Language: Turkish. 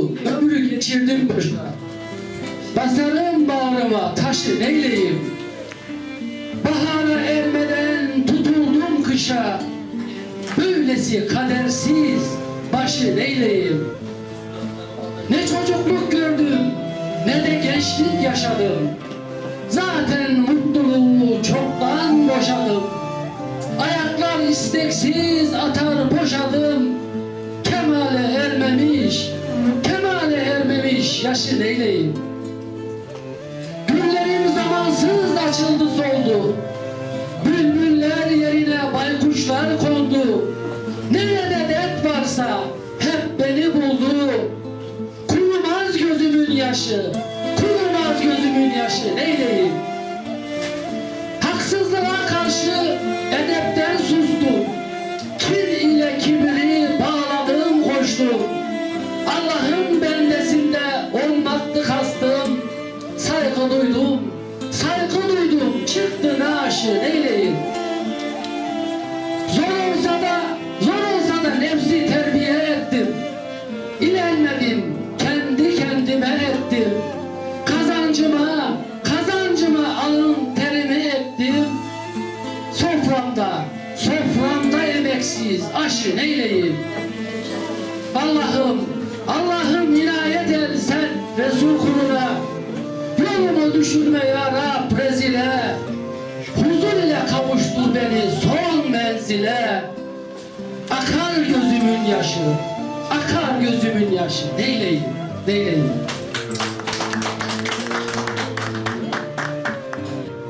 oldu, ömrü geçirdim boşuna. Basarım bağrıma taşı neyleyim? Bahara ermeden tutuldum kışa. Böylesi kadersiz başı neyleyim? Ne çocukluk gördüm, ne de gençlik yaşadım. Zaten mutluluğu çoktan boşadım. Ayaklar isteksiz atar boşadım. Ermemiş yaşı neyleyim? Güllerim zamansız açıldı soldu. Bülbüller yerine baykuşlar kondu. Nerede dert varsa hep beni buldu. Kurumaz gözümün yaşı, kurumaz gözümün yaşı neyleyim? Haksızlığa karşı edepten sustum. Kin ile kibri bağladım koştum. Allah'ın Çıktı naşı neyleyim? Zor olsa da, zor olsa da nefsi terbiye ettim. İlenmedim, kendi kendime ettim. Kazancıma, kazancıma alın terimi ettim. Soframda, soframda emeksiz aşı neyleyim? Allah'ım Yolumu düşürme ya Rab rezile. Huzur ile kavuştur beni son menzile. Akar gözümün yaşı, akar gözümün yaşı. Neyleyim, neyleyim?